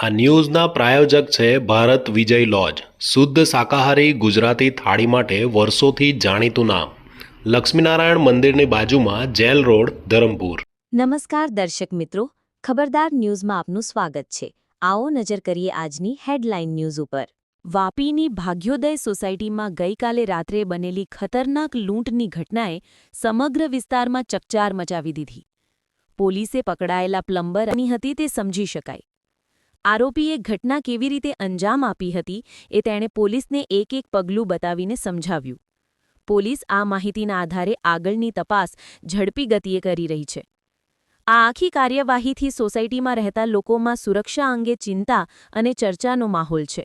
આ ન્યૂઝના પ્રાયોજક છે ભારત વિજય લોજ. શુદ્ધ શાકાહારી ગુજરાતી થાળી માટે વર્ષોથી જાણીતું નામ. લક્ષ્મીનારાયણ મંદિરની બાજુમાં જેલ રોડ, ધરમપુર. નમસ્કાર દર્શક મિત્રો, ખબરદાર ન્યૂઝમાં આપનું સ્વાગત છે. આવો નજર કરીએ આજની હેડલાઇન ન્યૂઝ ઉપર. વાપીની ભાગ્યોદય સોસાયટીમાં ગઈકાલે રાત્રે બનેલી ખતરનાક લૂંટની ઘટનાએ સમગ્ર વિસ્તારમાં ચકચાર મચાવી દીધી. પોલીસે પકડાયેલા પ્લમ્બરની હતી તે સમજી શકાય. આરોપીએ ઘટના કેવી રીતે અંજામ આપી હતી એ તેણે પોલીસને એક એક પગલું બતાવીને સમજાવ્યું. પોલીસ આ માહિતીના આધારે આગળની તપાસ ઝડપી ગતિએ કરી રહી છે. આ આખી કાર્યવાહીથી સોસાયટીમાં રહેતા લોકોમાં સુરક્ષા અંગે ચિંતા અને ચર્ચાનો માહોલ છે.